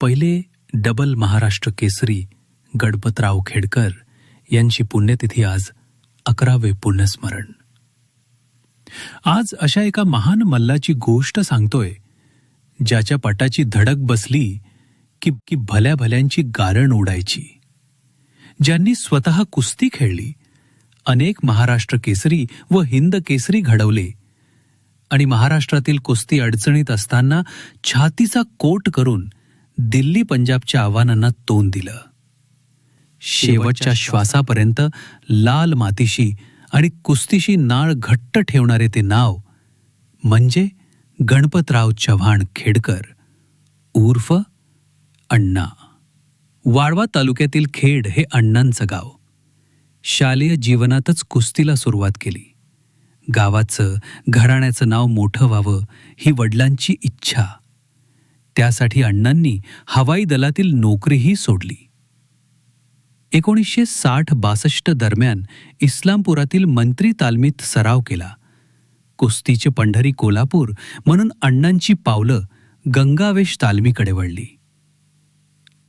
पहिले डबल महाराष्ट्र केसरी गणपतराव खेडकर यांची पुण्यतिथी आज अकरावे पुण्यस्मरण. आज अशा एका महान मल्लाची गोष्ट सांगतोय ज्याच्या पटाची धडक बसली की की भल्या भल्यांची गारण उडायची. ज्यांनी स्वतः कुस्ती खेळली अनेक महाराष्ट्र केसरी व हिंद केसरी घडवले आणि महाराष्ट्रातील कुस्ती अडचणीत असताना छातीचा कोट करून दिल्ली पंजाबच्या आव्हानांना तोंड दिलं. शेवटच्या श्वासापर्यंत लाल मातीशी आणि कुस्तीशी नाळ घट्ट ठेवणारे ते नाव म्हणजे गणपतराव चव्हाण खेडकर उर्फ अण्णा. वाळवा तालुक्यातील खेड हे अण्णांचं गाव. शालेय जीवनातच कुस्तीला सुरुवात केली. गावाचं घराण्याचं नाव मोठं व्हावं ही वडिलांची इच्छा. त्यासाठी अण्णांनी हवाई दलातील नोकरीही सोडली. एकोणीसशे साठ बासष्ट दरम्यान इस्लामपुरातील मंत्री तालमीत सराव केला. कुस्तीचे पंढरी कोल्हापूर म्हणून अण्णांची पावलं गंगावेश तालमीकडे वळली.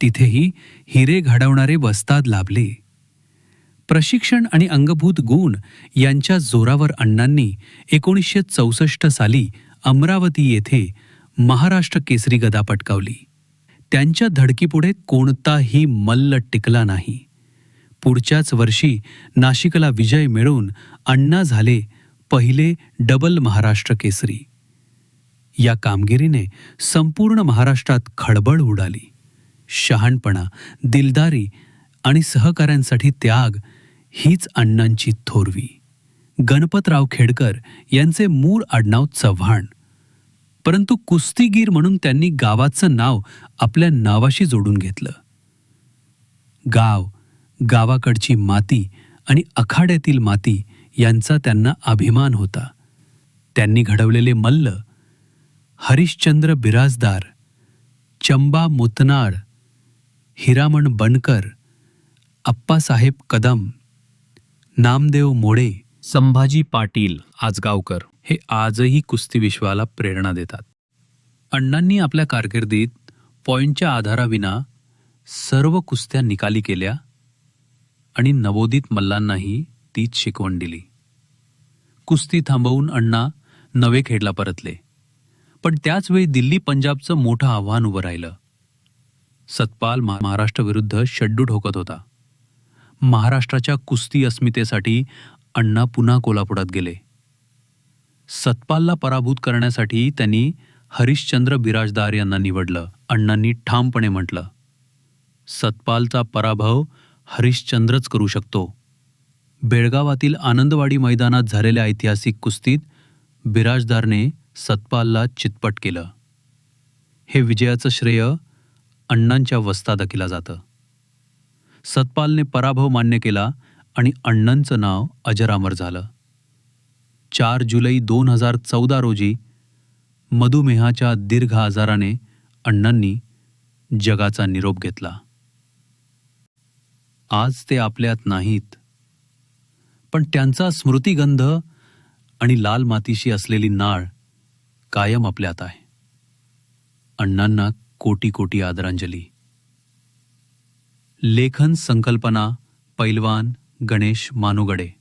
तिथेही हिरे घडवणारे वस्ताद लाभले. प्रशिक्षण आणि अंगभूत गुण यांच्या जोरावर अण्णांनी एकोणीसशे चौसष्ट साली अमरावती येथे महाराष्ट्र केसरी गदा पटकावली. त्यांच्या धडकीपुढे कोणताही मल्ल टिकला नाही. पुढच्याच वर्षी नाशिकला विजय मिळवून अण्णा झाले पहिले डबल महाराष्ट्र केसरी. या कामगिरीने संपूर्ण महाराष्ट्रात खळबळ उडाली. शहाणपणा दिलदारी आणि सहकाऱ्यांसाठी त्याग हीच अण्णांची थोरवी. गणपतराव खेडकर यांचे मूळ आडनाव चव्हाण. परंतु कुस्तीगीर म्हणून त्यांनी गावाचं नाव आपल्या नावाशी जोडून घेतलं. गाव गावाकडची माती आणि अखाड्यातील माती यांचा त्यांना अभिमान होता. त्यांनी घडवलेले मल्ल हरिश्चंद्र बिराजदार चंबा मुतनाळ हिरामण बनकर अप्पासाहेब कदम नामदेव मोडे संभाजी पाटील आजगावकर. हे आजही कुस्ती विश्वाला प्रेरणा देतात. अण्णांनी आपल्या कारकिर्दीत पॉईंटच्या आधाराविना सर्व कुस्त्या निकाली केल्या आणि नवोदित मल्लांनाही तीच शिकवण दिली. कुस्ती थांबवून अण्णा नवे खेडला परतले. पण त्याचवेळी दिल्ली पंजाबचं मोठं आव्हान उभं राहिलं. सतपाल महाराष्ट्रविरुद्ध महाराष्ट्राविरुद्ध शड्डू ठोकत होता. महाराष्ट्राच्या कुस्ती अस्मितेसाठी अण्णा पुन्हा कोल्हापुरात गेले. सतपालला पराभूत करण्यासाठी त्यांनी हरिश्चंद्र बिराजदार यांना निवडलं. अण्णांनी ठामपणे म्हटलं सतपालचा पराभव हरिश्चंद्रच करू शकतो. बेळगावातील आनंदवाडी मैदानात झालेल्या ऐतिहासिक कुस्तीत बिराजदारने सतपालला चितपट केलं. हे विजयाचं श्रेय अण्णांच्या वस्तादकीला जातं. सतपालने पराभव मान्य केला आणि अण्णांचं नाव अजरामर झालं. चार जुलै दोन हजार चौदा रोजी मधुमेहाच्या दीर्घ आजाराने अण्णांनी जगाचा निरोप घेतला. आज ते आपल्यात नाहीत. पण त्यांचा स्मृतिगंध आणि लाल मातीशी असलेली नाळ कायम आपल्यात आहे. अण्णांना कोटी कोटी आदरांजली. लेखन संकल्पना पैलवान गणेश मानुगडे.